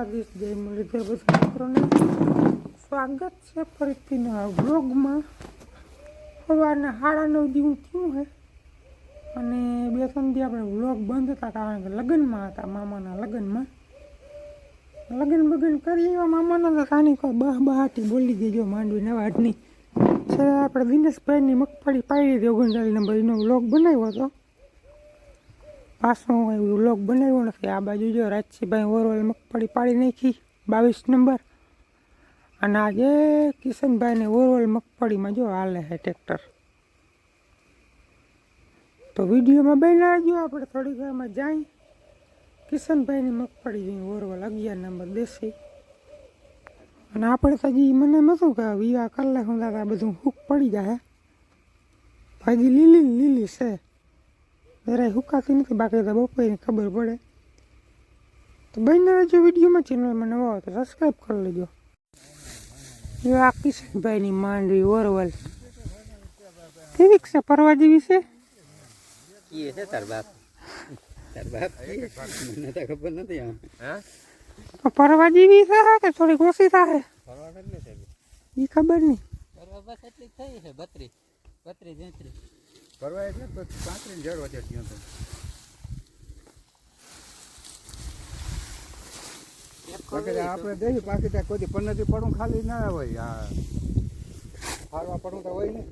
દ્વારકાધીશ જય મુરલીધર બધા મિત્રોને સ્વાગત છે ફરીથી બ્લોગમાં સવારના સાડા નવ જેવું થયું છે અને બે ત્રણ દી આપણે બ્લોગ બંધ હતા કારણ કે લગ્નમાં હતા મામાના લગ્નમાં. લગ્ન બગન કરી એવા મામાના તો કાની કોઈ બહ બહાટી બોલી દેજો, માંડવી નવાડની છે આપણે દિનેશભાઈની મગફળી પાડી હતી ઓગણચાલીસ નંબર એનો બ્લોગ બનાવ્યો હતો. પાછો એવું વ્લોગ બનાવ્યો નથી. આ બાજુ જો રાજસીભાઈ ઓરવલ મગફળી પાડી નાખી બાવીસ નંબર. અને આજે કિશનભાઈને ઓરવલ મગફળીમાં જો હાલે છે ટ્રેક્ટર. તો વિડીયોમાં બન્યા જો આપણે થોડી વારમાં જાય. કિશનભાઈની મગફળી જોઈએ ઓરવલ અગિયાર નંબર દેશી. અને આપણે તો હજી મને નહોતું કે વિવાહ કલાક હું આ બધું હૂક પડી જાય. હજી લીલી લીલી છે. જરાય હુકાતી નથી. બાકી તો બપોરની ખબર પડે. તો બંને જો વિડીયોમાં. ચેનલમાં નવા હોય તો સબસ્ક્રાઈબ કરી લેજો. એ આ કિશનભાઈની માંડવી ઓરવલ. કેવીક છે? પરવા જેવી છે? કીએ છે તાર બાપ. તાર બાપ? કીએ મને તો ખબર નથી પરવા જેવી છે કે થોડીક ઓછી થાય? એ ખબર નહીં. બત્રીસ. બત્રીસ ફરવા એટલે પાંત્રીસ જળ વધે ત્યાં તો. આપણે દઈ બાકી ત્યાં કોઈ પન્નતી પડું ખાલી ના હોય. આ ફારવા પડું તો હોય ને.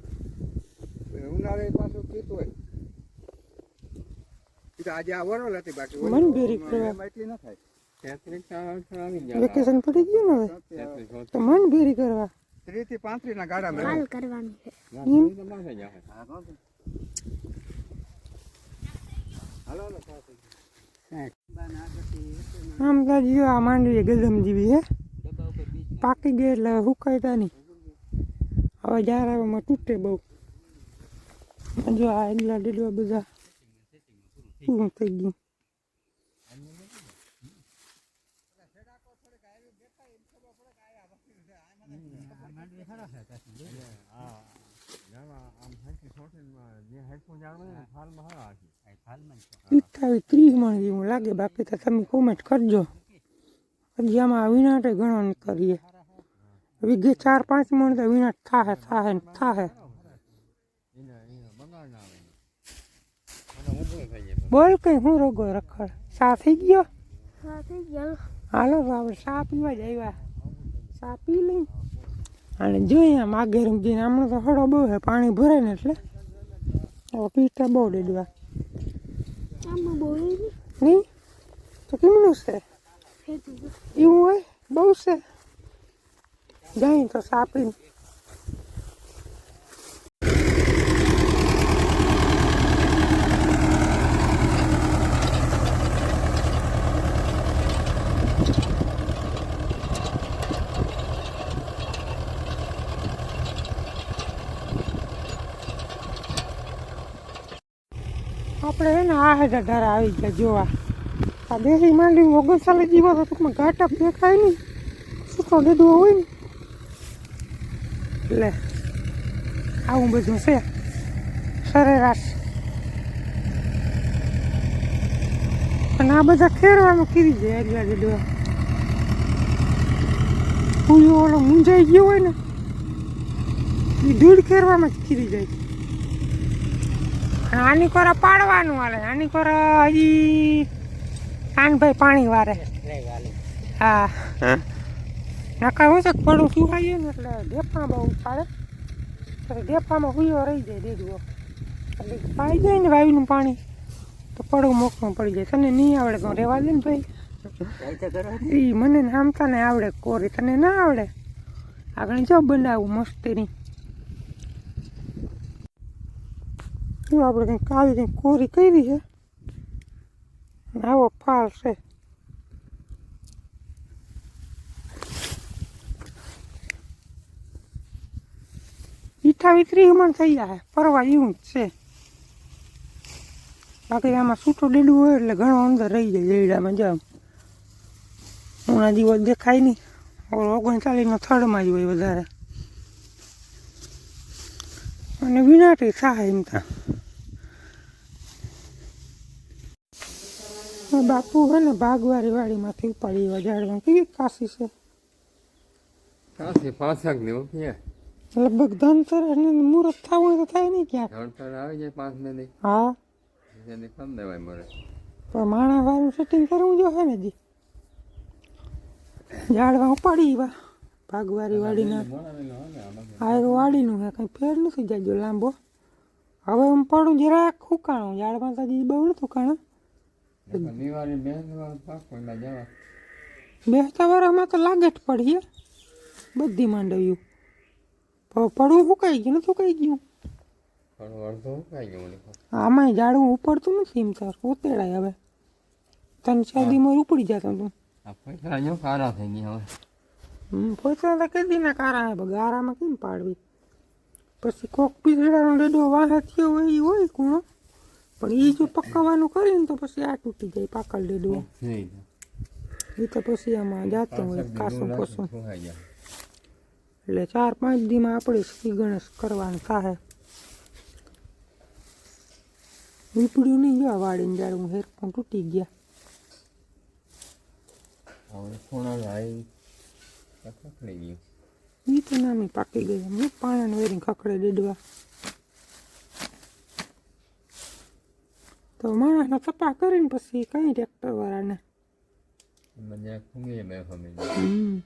ઉનાળે પાછું કીધું હોય. તો આજે આ વરોલ હતી બાકી એટલી ન થાય. વેકેશન પડી ગયું ને હવે? તો મન ભેરી કરવા. ત્રીસથી પાંત્રીસ ના ગાડા મેળવે કરવાની છે આમ તો જો આ માંડવી ગદમ જેવી હે. પાકી ગઈ એટલે હવે હુકાયતા નહીં. હવે જાર આવવામાં તૂટે બહુ. જો આ એટલા ડેડવા બધા પૂરું થઈ ગયું? અઠ્ઠાવીસ ત્રીસ મણ જેવું લાગે બાકી તો તમે કોમેન્ટ કરજો હજી આમાં વિનાટે ઘણો નીકળીએ વીઘે ચાર પાંચ મણ તો વિનાટ થાહે થાહે ને થાહે બોલ કઈ હું રોગો રખડ સા થઈ ગયો હા થઈ ગયો હાલો તો આપણે સા પીવા જ આવ્યા. સા પી લઈ. અને જોઈએ આમ આગળ જઈને હમણાં તો હળો બહુ છે પાણી ભરાય ને એટલે. હવે પીતા બહુ ડેડવા નહીં તો કેમનું છે? એવું હોય? બહુ છે? જાય તો સાપીને. આપણે છે ને આ હજાર ધારા આવી ગયા, જોવા. આ દેશી માંડી ઓગણ સાલે જીવો તો ટૂંકમાં ઘાટા દેખાય નહીં. સૂકો ડેડવો હોય ને? એટલે આવું બધું છે. સરેરાશ. અને આ બધા ખેરવામાં કીધી જાય એટલા ડેડવા પૂયો ઓલો મૂંઝાઈ ગયો હોય ને એ ધૂળ ખેરવામાં જ ખીરી જાય આની કોરા પાડવાનું હાલે. આની કોરા હજી કાનભાઈ પાણી વારે. હા. નકા હું છે કે પડું સુવાઈએ ને એટલે ઢેફા બહુ પાડે દેફામાં ઢેફામાં હુયો રહી જાય દેડવો એટલે પાઈ જાય ને વાયુનું પાણી તો પડું મોકળું પડી જાય. તને નહીં આવડે તો રહેવા દે ને ભાઈ. એ મને નામતા ને આવડે કોરી. તને ના આવડે? આગળ જો બનાવું મસ્તીની. શું આપણે કંઈક આવી કંઈક કોરી કરી છે. આવો ફાલ છે. ઈઠા ત્રીસ મણ થઈ જાય ફરવા એવું જ છે. બાકી આમાં છૂટો ડેડું હોય એટલે ઘણો અંદર રહી જાય ડેડામાં જાવ ઉણા દિવસ દેખાય નહીં. ઓલો ઓગણચાલીસનો થર્ડમાં જ હોય વધારે. અને વિનાટી થાય એમ ત્યાં બાપુ હે ને ભાગવારી વાડીમાંથી ઉપાડી એવા ઝાડમાં કેવી કાશી છે. કાશી પાંસઠ ને ઉઠીએ લગભગ ધનતર અને મુહૂર્ત થવું તો થાય નહીં ક્યાં ધનતર આવી જાય પાંચ મિનિટ હા. એને કમ દેવાય મરે પણ માણા વાળું સેટિંગ કરવું જો હે ને જી. ઝાડવા ઉપાડી એવા. ભાગવારી વાડીના. આ એક વાડીનું હે કંઈ ફેર નથી જાજો લાંબો. હવે હું પડું જરાક ઉકાણું. ઝાડમાં તો બહુ નથી ઉકાણું દિવાળી બે પાક પેલા જવા બેસતા વારામાં તો લાગે જ પડીએ બધી માંડવ્યું પડવું સુકાઈ ગયું નથી સુકાઈ ગયું? આમાંય ઝાડવું ઉપડતું નથી એમ સર ઉતેડાય હવે. તને શરદીમાં ઉપડી જતો તું કારા થઈ ગયા હવે. પૈસા તો કઈ દીના કારા હે ગારામાં કેમ પાડવી? પછી કોક પીસડાનો ડેડો વાહ થયો હોય એ હોય કૂણો? પણ એ જો પકાવવાનું કરીને તો પછી આ તૂટી જાય પાકળ ડેડો. એ તો પછી આમાં જાતો હોય કાસું કોસું એટલે ચાર પાંચ દીમાં આપણે શ્રી ગણેશ કરવાનું થાય વીપડ્યું નહીં જો વાડીને જાડું હેરફોન તૂટી ગયા. ગયું. ઈ તો નામી પાકી ગયા મેં પાણાને વેરીને ખખડે દેડવા તો માણસના સપા કરીને પછી કઈ ટ્રેક્ટર વાળાને મજા ખૂંગી મેં હમ